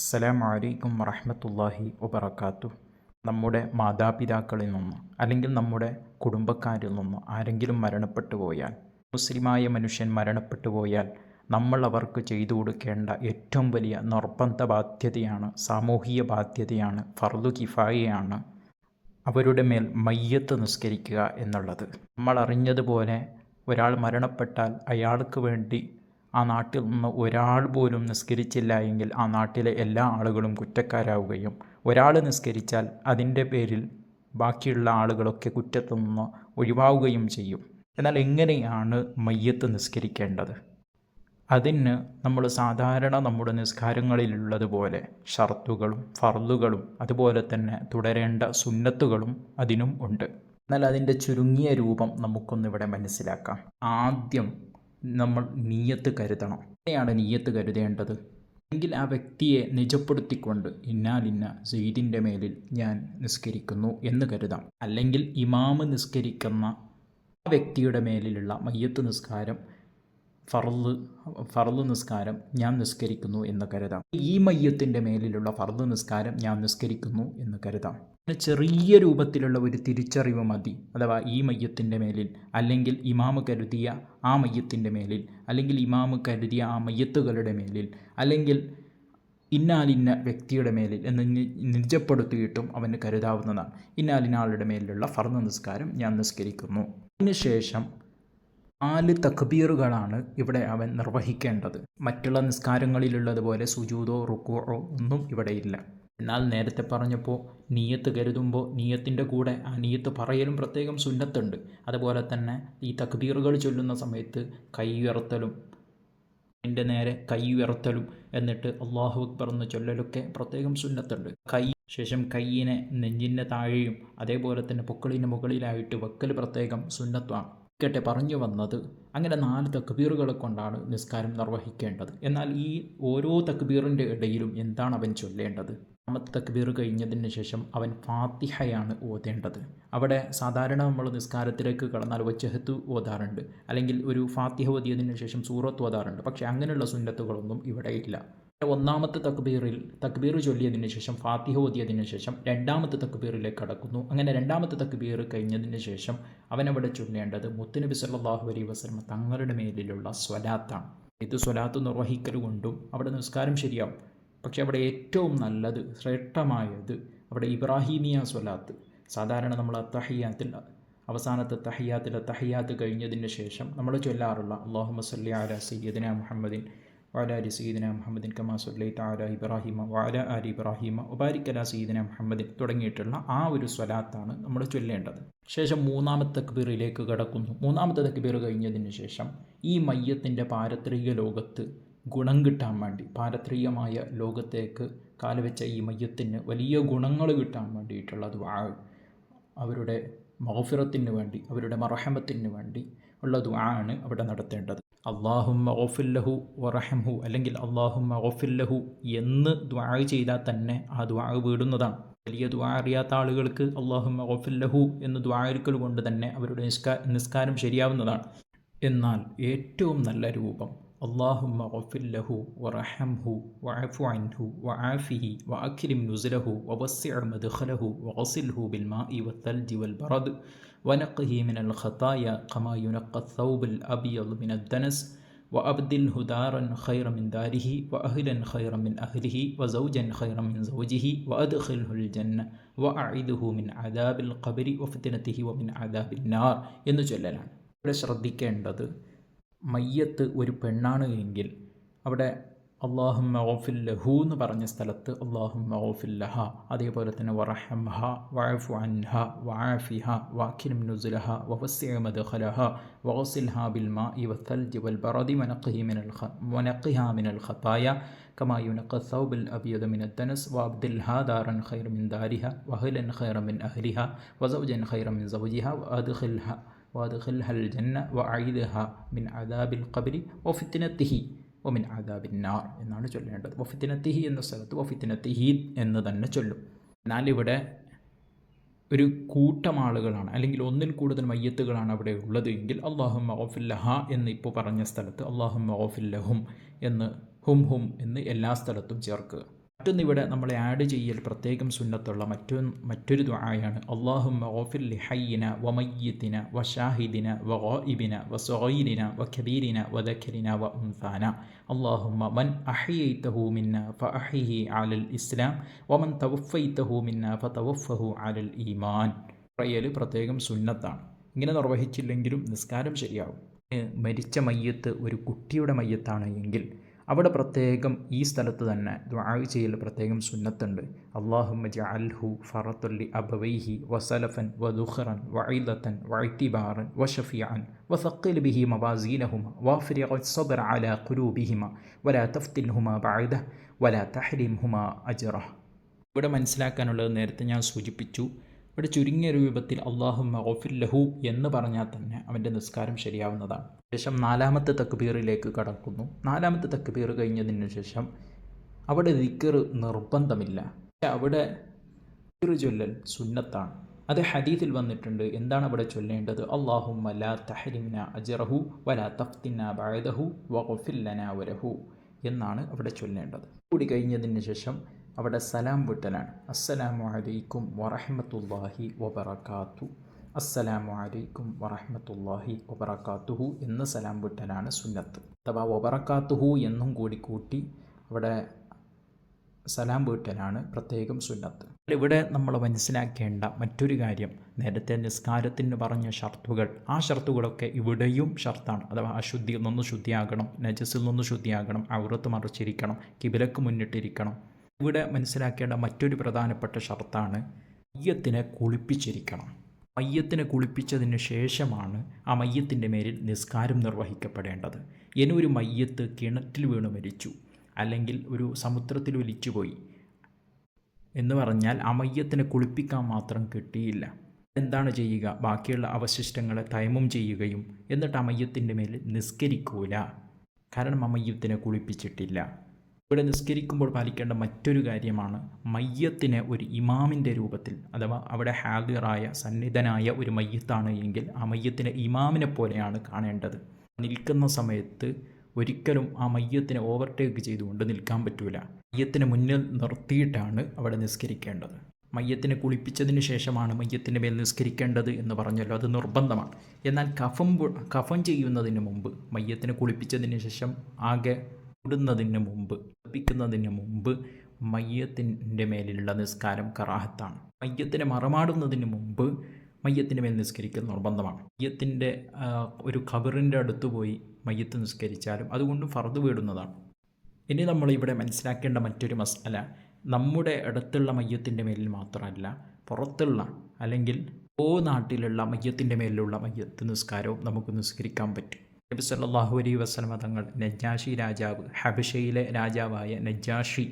അസ്സലാമു അലൈക്കും വറഹമത്തല്ലാഹി വബറകാത്തു. നമ്മുടെ മാതാപിതാക്കളിൽ നിന്ന് അല്ലെങ്കിൽ നമ്മുടെ കുടുംബക്കാരിൽ നിന്ന് ആരെങ്കിലും മരണപ്പെട്ടു പോയാൽ മുസ്ലിമായ മനുഷ്യൻ മരണപ്പെട്ടു പോയാൽ നമ്മൾ അവർക്ക് ചെയ്തു കൊടുക്കേണ്ട ഏറ്റവും വലിയ നിർബന്ധ ബാധ്യതയാണ് സാമൂഹിക ബാധ്യതയാണ് ഫർദു കിഫായയാണ് അവരുടെ മേൽ മയ്യത്ത് നിസ്കരിക്കുക എന്നുള്ളത്. നമ്മൾ അറിഞ്ഞതുപോലെ ഒരാൾ മരണപ്പെട്ടാൽ അയാൾക്ക് വേണ്ടി ആ നാട്ടിൽ നിന്ന് ഒരാൾ പോലും നിസ്കരിച്ചില്ല എങ്കിൽ ആ നാട്ടിലെ എല്ലാ ആളുകളും കുറ്റക്കാരാവുകയും ഒരാൾ നിസ്കരിച്ചാൽ അതിന്റെ പേരിൽ ബാക്കിയുള്ള ആളുകളൊക്കെ കുറ്റത്തു നിന്ന് ഒഴിവാവുകയും ചെയ്യും. എന്നാൽ എങ്ങനെയാണ് മയ്യത്ത് നിസ്കരിക്കേണ്ടത്? അതിന് നമ്മൾ സാധാരണ നമ്മുടെ നിസ്കാരങ്ങളിലുള്ളതുപോലെ ഷർത്തുകളും ഫർദുകളും അതുപോലെ തന്നെ തുടരേണ്ട സുന്നത്തുകളും അതിനും ഉണ്ട്. എന്നാൽ അതിന്റെ ചുരുങ്ങിയ രൂപം നമുക്കൊന്നിവിടെ മനസ്സിലാക്കാം. ആദ്യം നമ്മൾ നീയത്ത് കരുതണം. എങ്ങനെയാണ് നീയത്ത് കരുതേണ്ടത്? എങ്കിൽ ആ വ്യക്തിയെ നിജപ്പെടുത്തിക്കൊണ്ട് ഇന്നാലിന്ന സെയ്ദിന്റെ മേലിൽ ഞാൻ നിസ്കരിക്കുന്നു എന്ന് കരുതാം. അല്ലെങ്കിൽ ഇമാമ് നിസ്കരിക്കുന്ന ആ വ്യക്തിയുടെ മേലിലുള്ള മയ്യത്ത് നിസ്കാരം ഫർദ് ഫർദ് നിസ്കാരം ഞാൻ നിസ്കരിക്കുന്നു എന്ന് കരുതാം. ഈ മയ്യത്തിന്റെ മേലിലുള്ള ഫർദ് നിസ്കാരം ഞാൻ നിസ്കരിക്കുന്നു എന്ന് കരുതാം. ചെറിയ രൂപത്തിലുള്ള ഒരു തിരിച്ചറിവ് മതി. അഥവാ ഈ മയ്യത്തിന്റെ മേലിൽ അല്ലെങ്കിൽ ഇമാമ് കരുതിയ ആ മയ്യത്തിന്റെ മേലിൽ അല്ലെങ്കിൽ ഇമാമ് കരുതിയ ആ മയ്യത്തുകളുടെ മേലിൽ അല്ലെങ്കിൽ ഇന്നാലിന്ന വ്യക്തിയുടെ മേലിൽ എന്ന് നിജപ്പെടുത്തിയിട്ടും അവന് കരുതാവുന്നതാണ്. ഇന്നാലിനാളുടെ മേലിലുള്ള ഫർദ് നിസ്കാരം ഞാൻ നിസ്കരിക്കുന്നു. അതിനുശേഷം നാല് തക്ബീറുകളാണ് ഇവിടെ അവൻ നിർവഹിക്കേണ്ടത്. മറ്റുള്ള നിസ്കാരങ്ങളിലുള്ളതുപോലെ സുജൂതോ റുക്കുറോ ഒന്നും ഇവിടെയില്ല. എന്നാൽ നേരത്തെ പറഞ്ഞപ്പോൾ നീയത്ത് കരുതുമ്പോൾ നീയത്തിന്റെ കൂടെ ആ നീയത്ത് പറയലും പ്രത്യേകം സുന്നത്തുണ്ട്. അതുപോലെ തന്നെ ഈ തക്ബീറുകൾ ചൊല്ലുന്ന സമയത്ത് കൈ ഉയർത്തലും എന്റെ നേരെ കൈ ഉയർത്തലും എന്നിട്ട് അള്ളാഹു അക്ബർ എന്ന് ചൊല്ലലൊക്കെ പ്രത്യേകം സുന്നത്തുണ്ട്. കൈ ശേഷം കൈയിനെ നെഞ്ചിന്റെ താഴെയും അതേപോലെ തന്നെ പൊക്കളിന്റെ മുകളിലായിട്ട് വെക്കൽ പ്രത്യേകം സുന്നത്വമാണ് കേട്ടെ പറഞ്ഞു വന്നത് അങ്ങനെ നാല് തക്ബീറുകളെ കൊണ്ടാണ് നിസ്കാരം നിർവഹിക്കേണ്ടത്. എന്നാൽ ഈ ഓരോ തക്ബീറിന്റെ ഇടയിലും എന്താണ് അവൻ ചൊല്ലേണ്ടത്? രണ്ടാമത്തെ തക്ബീർ കഴിഞ്ഞതിന് ശേഷം അവൻ ഫാത്തിഹയാണ് ഓതേണ്ടത്. അവിടെ സാധാരണ നമ്മൾ നിസ്കാരത്തിലേക്ക് കടന്നാൽ വച്ചഹത്ത് ഓതാറുണ്ട്. അല്ലെങ്കിൽ ഒരു ഫാത്തിഹ ഓതിയതിന് ശേഷം സൂറത്ത് ഓതാറുണ്ട്. പക്ഷേ അങ്ങനെയുള്ള സുന്നത്തുകളൊന്നും ഇവിടെ ഇല്ല. ഒന്നാമത്തെ തക്ബീറിൽ തക്ബീർ ചൊല്ലിയതിന് ശേഷം ഫാത്തിഹ ഓതിയതിന് ശേഷം രണ്ടാമത്തെ തക്ബീറിലേക്ക് കടക്കുന്നു. അങ്ങനെ രണ്ടാമത്തെ തക്ബീർ കഴിഞ്ഞതിന് ശേഷം അവനവിടെ ചൊല്ലേണ്ടത് മുത്തുനബി സല്ലാഹു അലൈ വസ്ലമ തങ്ങളുടെ മേലിലുള്ള സ്വലാത്താണ്. ഇത് സ്വലാത്ത് നിർവഹിക്കൽ കൊണ്ടും അവിടെ നിസ്കാരം ശരിയാവും. പക്ഷേ അവിടെ ഏറ്റവും നല്ലത് ശ്രേഷ്ഠമായത് അവിടെ ഇബ്രാഹിമിയ സ്വലാത്ത്. സാധാരണ നമ്മൾ തഹിയാത്തിൽ അവസാനത്തെ തഹിയാത്തിൽ തഹിയാത്ത് കഴിഞ്ഞതിന് ശേഷം നമ്മൾ ചൊല്ലാറുള്ള അള്ളാഹു മസല്ലി അല സയ്യദിന മുഹമ്മദിൻ വാല അലി സീദന മുഹമ്മദിൻ കമാ സുല്ലൈ താല ഇബ്രാഹിമ വാല അലി ഇബ്രാഹിമ ഉബാരിക് അല സീദന മുഹമ്മദിൻ തുടങ്ങിയിട്ടുള്ള ആ ഒരു സ്വലാത്താണ് നമ്മൾ ചൊല്ലേണ്ടത്. ശേഷം മൂന്നാമത്തെ തക്ബീറിലേക്ക് കടക്കുന്നു. മൂന്നാമത്തെ തക്ബീർ കഴിഞ്ഞതിന് ശേഷം ഈ മയ്യത്തിന്റെ പാരത്രിക ലോകത്ത് ഗുണം കിട്ടാൻ വേണ്ടി പാരത്രികമായ ലോകത്തേക്ക് കാലുവെച്ച ഈ മയ്യത്തിന് വലിയ ഗുണങ്ങൾ കിട്ടാൻ വേണ്ടിയിട്ടുള്ള ദുആ അവരുടെ മൗഫിറത്തിന് വേണ്ടി അവരുടെ മറഹമത്തിന് വേണ്ടി ഉള്ള ആണ് അവിടെ നടത്തേണ്ടത്. അള്ളാഹുമ്മ ഓഫില്ലഹു വറഹംഹു അല്ലെങ്കിൽ അള്ളാഹുമ്മ ഓഫില്ലഹു എന്ന് ദ്വാ ചെയ്താൽ തന്നെ ആ ദ്വാ വീടുന്നതാണ്. വലിയ ദ്വാ അറിയാത്ത ആളുകൾക്ക് അള്ളാഹുമ്മ ഓഫില്ലഹു എന്ന് ദ്വായിരിക്കൽ കൊണ്ട് തന്നെ അവരുടെ നിസ്കാ നിസ്കാരം ശരിയാവുന്നതാണ്. എന്നാൽ ഏറ്റവും നല്ല രൂപം അള്ളാഹുമ്മ ഓഫില്ലഹു വറഹംഹു വഅഫു അൻഹു വആഫിഹി വഅഖിലിം നുസ്ലഹു വവസ്സിഅ മദ്ഖലഹു വഗസിൽഹു ബിൽമാഇ വത്തൽജി വൽബറദ്. ونقه من الخطايا كما ينقى الثوب الأبيض من الدنس وأبدله دارا خيرا من داره وأهلا خيرا من أهله وزوجا خيرا من زوجه وأدخله الجنة وأعيده من عذاب القبر وفتنته ومن عذاب النار എന്ന് ചൊല്ലലാണ് ഇവിടെ ശ്രദ്ധിക്കേണ്ടത് മയ്യത്ത് ഒരു പെണ്ണാണ് എങ്കിൽ അവിടെ അള്ളാഹുമ്മ ഓഫില്ലഹു എന്ന് പറഞ്ഞ സ്ഥലത്ത് അള്ളാഹുമ്മ ഓഫില്ലഹ അതേപോലെ തന്നെ വറഹംഹ വഅഫു അൻഹ വഅഫിഹ വാക്കിനും നുസുലഹ വവസ്സിഅ മദ്ഖലഹ വഗസിൽഹ ബിൽ മാഇ വൽതൽജി വൽ ബറദി വനഖിഹി മിനൽ വനഖിഹ മിനൽ ഖതായ كما ينقى الثوب الأبيض من الدنس وأبدلها دارا خير من دارها وأهلا خيرا من أهلها وزوجا خيرا من زوجها وأدخلها وادخلها الجنة وأعيدها من عذاب القبر وفتنته ഒമിൻ ആദാബിന്നാർ എന്നാണ് ചൊല്ലേണ്ടത്. വഫിത്തിനത്തിഹി എന്ന സ്ഥലത്ത് വഫിത്തിനത്തിഹി എന്ന് തന്നെ ചൊല്ലും. എന്നാൽ ഇവിടെ ഒരു കൂട്ടം ആളുകളാണ് അല്ലെങ്കിൽ ഒന്നിൽ കൂടുതൽ മയ്യത്തുകളാണ് അവിടെ ഉള്ളത് എങ്കിൽ അള്ളാഹു ഓഫില്ലഹ എന്ന് ഇപ്പോൾ പറഞ്ഞ സ്ഥലത്ത് അള്ളാഹു ഓഫില്ലഹും എന്ന് ഹും ഹും എന്ന് എല്ലാ സ്ഥലത്തും ചേർക്കുക. മറ്റൊന്നിവിടെ നമ്മൾ ആഡ് ചെയ്യൽ പ്രത്യേകം സുന്നത്തുള്ള മറ്റൊരു മറ്റൊരു ദുആയാണ്. അള്ളാഹുമ്മ ഓഫിൽ ഹയ്യിന വമയ്യത്തിന വഷാഹിദിന വഗായിബിന വസഗീരിന വഖബീരിന വദഖരിന വ ഉംസാന അള്ളാഹുമ്മ മൻ അഹ്യൈതഹു മിന്ന അഹിഹി അലൽ ഇസ്ലാം വമൻ തവഫൈതഹു മിന്ന ഫതവഫഹു അലൽ ഈമാൻ. പറയൽ പ്രത്യേകം സുന്നത്താണ്. ഇങ്ങനെ നിർവഹിച്ചില്ലെങ്കിലും നിസ്കാരം ശരിയാവും. മരിച്ച മയ്യത്ത് ഒരു കുട്ടിയുടെ മയ്യത്താണ് എങ്കിൽ അവിടെ പ്രത്യേകം ഈ സ്ഥലത്ത് തന്നെ ദ്വാ ചെയ്യൽ പ്രത്യേകം സുന്നത്തുണ്ട് അള്ളാഹുമ്മ ജഅൽഹു ഫറത്തുല്ലി അബവൈഹി വസലഫൻ വദുഖറൻ വഇദത്തൻ വഇത്തിബാറൻ വഷഫിയാൻ വസഖിൽ ബിഹി മവാസീനഹുമ വാഫിരിഖ الصبر على قلوبهما ولا تفتنهما بعده ولا تحرمهما أجره ഇവിടെ മനസ്സിലാക്കാനുള്ളത് നേരത്തെ ഞാൻ സൂചിപ്പിച്ചു ഇവിടെ ചുരുങ്ങിയ രൂപത്തിൽ അള്ളാഹു ലഹു എന്ന് പറഞ്ഞാൽ തന്നെ അവന്റെ നിസ്കാരം ശരിയാവുന്നതാണ്. ശേഷം നാലാമത്തെ തക്ബീറിലേക്ക് കടക്കുന്നു. നാലാമത്തെ തക്ബീർ കഴിഞ്ഞതിന് ശേഷം അവിടെ ദിക്കർ നിർബന്ധമില്ല. അവിടെ ചൊല്ലൽ സുന്നത്താണ്. അത് ഹദീത്തിൽ വന്നിട്ടുണ്ട്. എന്താണ് അവിടെ ചൊല്ലേണ്ടത്? അള്ളാഹുമ്മ ലാ തഹരിമിന അജറഹു വലാ തഫ്തിന ബഅദഹു വഖഫില്ലന വരഹു എന്നാണ് അവിടെ ചൊല്ലേണ്ടത്. കൂടി കഴിഞ്ഞതിന് ശേഷം അവിടെ സലാം വിട്ടലാണ്. അസ്സലാമു അലൈക്കും വറഹമത്തല്ലാഹി വബറകാത്തു. അസ്സലാമു അലൈക്കും വറഹമത്തല്ലാഹി വബറകാത്തുഹു എന്ന് സലാം വിട്ടലാണ് സുന്നത്ത്. അഥവാ വബറക്കാത്തുഹു എന്നും കൂടി കൂട്ടി അവിടെ സലാം വീട്ടലാണ് പ്രത്യേകം സുന്നത്ത്. ഇവിടെ നമ്മൾ മനസ്സിലാക്കേണ്ട മറ്റൊരു കാര്യം നേരത്തെ നിസ്കാരത്തിന് പറഞ്ഞ ഷർത്തുകൾ ആ ഷർത്തുകളൊക്കെ ഇവിടെയും ഷർത്താണ്. അഥവാ അശുദ്ധിയിൽ നിന്ന് ശുദ്ധിയാകണം നജസിൽ നിന്ന് ശുദ്ധിയാകണം ഔറത്ത് മറിച്ചിരിക്കണം കിബിലക്ക് മുന്നിട്ടിരിക്കണം. ഇവിടെ മനസ്സിലാക്കേണ്ട മറ്റൊരു പ്രധാനപ്പെട്ട ഷർത്താണ് മയ്യത്തിനെ കുളിപ്പിച്ചിരിക്കണം. മയ്യത്തിനെ കുളിപ്പിച്ചതിന് ശേഷമാണ് ആ മയ്യത്തിന്റെ മേലിൽ നിസ്കാരം നിർവഹിക്കപ്പെടേണ്ടത്. ഇനി ഒരു മയ്യത്ത് കിണറ്റിൽ വീണ് മരിച്ചു അല്ലെങ്കിൽ ഒരു സമുദ്രത്തിൽ ഒലിച്ചുപോയി എന്ന് പറഞ്ഞാൽ ആ മയ്യത്തിനെ കുളിപ്പിക്കാൻ മാത്രം കിട്ടിയില്ല. എന്താണ് ചെയ്യുക? ബാക്കിയുള്ള അവശിഷ്ടങ്ങളെ തയമം ചെയ്യുകയും എന്നിട്ട് ആ മയ്യത്തിന്റെ മേൽ നിസ്കരിക്കൂല. കാരണം ആ മയ്യത്തിനെ കുളിപ്പിച്ചിട്ടില്ല. ഇവിടെ നിസ്കരിക്കുമ്പോൾ പാലിക്കേണ്ട മറ്റൊരു കാര്യമാണ് മയ്യത്തിനെ ഒരു ഇമാമിന്റെ രൂപത്തിൽ അഥവാ അവിടെ ഹാദിറായ സന്നിധനായ ഒരു മയ്യത്താണ് എങ്കിൽ ആ മയ്യത്തിനെ ഇമാമിനെ പോലെയാണ് കാണേണ്ടത്. നിൽക്കുന്ന സമയത്ത് ഒരിക്കലും ആ മയ്യത്തിനെ ഓവർടേക്ക് ചെയ്തുകൊണ്ട് നിൽക്കാൻ പറ്റൂല. മയ്യത്തിനെ മുന്നിൽ നിർത്തിയിട്ടാണ് അവിടെ നിസ്കരിക്കേണ്ടത്. മയ്യത്തിനെ കുളിപ്പിച്ചതിന് ശേഷമാണ് മയ്യത്തിന്റെ മേൽ നിസ്കരിക്കേണ്ടത് എന്ന് പറഞ്ഞല്ലോ അത് നിർബന്ധമാണ്. എന്നാൽ കഫം കഫം ചെയ്യുന്നതിന് മുമ്പ് മയ്യത്തിനെ കുളിപ്പിച്ചതിന് ശേഷം ആകെ ഇടുന്നതിന് മുമ്പ് കുളിപ്പിക്കുന്നതിന് മുമ്പ് മയ്യത്തിന്റെ മേലുള്ള നിസ്കാരം കറാഹത്താണ്. മയ്യത്തിനെ മറമാടുന്നതിന് മുമ്പ് മയ്യത്തിന്റെ മേൽ നിസ്കരിക്കൽ നിർബന്ധമാണ്. മയ്യത്തിന്റെ ഒരു ഖബറിന്റെ അടുത്ത് പോയി മയ്യത്ത് നിസ്കരിച്ചാലും അതുകൊണ്ട് ഫർദ് വീടുന്നതാണ്. ഇനി നമ്മൾ ഇവിടെ മനസ്സിലാക്കേണ്ട മറ്റൊരു മസല നമ്മുടെ അടുത്തുള്ള മയ്യത്തിന്റെ മേലിൽ മാത്രമല്ല പുറത്തുള്ള അല്ലെങ്കിൽ ഓ നാട്ടിലുള്ള മയ്യത്തിന്റെ മേലിലുള്ള മയ്യത്ത് നിസ്കാരവും നമുക്ക് നിസ്കരിക്കാൻ പറ്റും. നബി സല്ലാഹു അലൈ വസ്ലമ തങ്ങൾ നജ്ജാഷി രാജാവ് ഹബിഷയിലെ രാജാവായ നജ്ജാഷി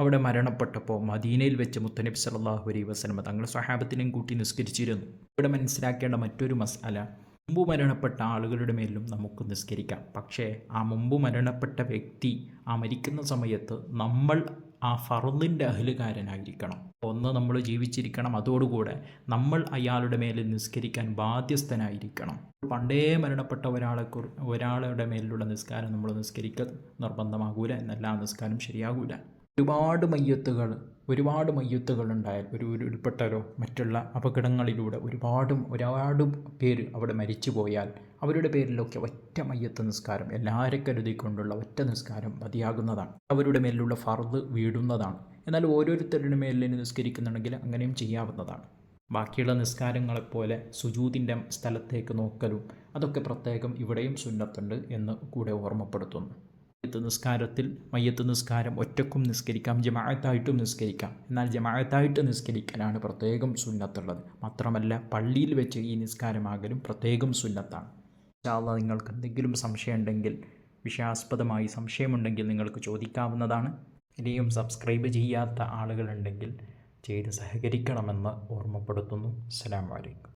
അവിടെ മരണപ്പെട്ടപ്പോൾ മദീനയിൽ വെച്ച് മുത്തനബി സല്ലല്ലാഹു അലൈ വസ്ലമ തങ്ങൾ സ്വഹാബത്തിനെയും കൂട്ടി നിസ്കരിച്ചിരുന്നു. ഇവിടെ മനസ്സിലാക്കേണ്ട മറ്റൊരു മസാല മുമ്പ് മരണപ്പെട്ട ആളുകളുടെ മേലും നമുക്ക് നിസ്കരിക്കാം. പക്ഷേ ആ മുമ്പ് മരണപ്പെട്ട വ്യക്തി ആ മരിക്കുന്ന സമയത്ത് നമ്മൾ ആ ഫറലിന്റെ അഹലുകാരനായിരിക്കണം. ഒന്ന് നമ്മൾ ജീവിച്ചിരിക്കണം അതോടുകൂടെ നമ്മൾ അയാളുടെ മേലിൽ നിസ്കരിക്കാൻ ബാധ്യസ്ഥനായിരിക്കണം. പണ്ടേ മരണപ്പെട്ട ഒരാളെ ഒരാളുടെ മേലിലുള്ള നിസ്കാരം നമ്മൾ നിസ്കരിക്ക നിർബന്ധമാകൂല എന്നല്ല ആ നിസ്കാരം ശരിയാകൂല. ഒരുപാട് മയ്യത്തുകൾ ഒരുപാട് മയ്യത്തുകൾ ഉണ്ടായാൽ ഒരു ഉരുൾപ്പെട്ടലോ മറ്റുള്ള അപകടങ്ങളിലൂടെ ഒരുപാടും ഒരുപാട് പേര് അവിടെ മരിച്ചു പോയാൽ അവരുടെ പേരിലൊക്കെ ഒറ്റ മയ്യത്ത് നിസ്കാരം എല്ലാവരെ കരുതിക്കൊണ്ടുള്ള ഒറ്റ നിസ്കാരം മതിയാകുന്നതാണ്. അവരുടെ മേലിലുള്ള ഫർദ് വീടുന്നതാണ്. എന്നാൽ ഓരോരുത്തരുടെ മേലിൽ നിസ്കരിക്കുന്നുണ്ടെങ്കിൽ അങ്ങനെയും ചെയ്യാവുന്നതാണ്. ബാക്കിയുള്ള നിസ്കാരങ്ങളെപ്പോലെ സുജൂതിന്റെ സ്ഥലത്തേക്ക് നോക്കലും അതൊക്കെ പ്രത്യേകം ഇവിടെയും സുന്നത്തുണ്ട് എന്ന് കൂടെ ഓർമ്മപ്പെടുത്തുന്നു. മയ്യത്ത് നിസ്കാരത്തിൽ മയ്യത്ത് നിസ്കാരം ഒറ്റക്കും നിസ്കരിക്കാം ജമാഅത്തായിട്ടും നിസ്കരിക്കാം. എന്നാൽ ജമാഅത്തായിട്ട് നിസ്കരിക്കലാണ് പ്രത്യേകം സുന്നത്തുള്ളത്. മാത്രമല്ല പള്ളിയിൽ വെച്ച് ഈ നിസ്കാരമാകലും പ്രത്യേകം സുന്നത്താണ്. ഇൻഷാല്ല നിങ്ങൾക്ക് എന്തെങ്കിലും സംശയമുണ്ടെങ്കിൽ വിഷയാസ്പദമായി സംശയമുണ്ടെങ്കിൽ നിങ്ങൾക്ക് ചോദിക്കാവുന്നതാണ്. ഇനിയും സബ്സ്ക്രൈബ് ചെയ്യാത്ത ആളുകളുണ്ടെങ്കിൽ ചെയ്ത് സഹകരിക്കണമെന്ന് ഓർമ്മപ്പെടുത്തുന്നു. അസ്സലാമു അലൈക്കും.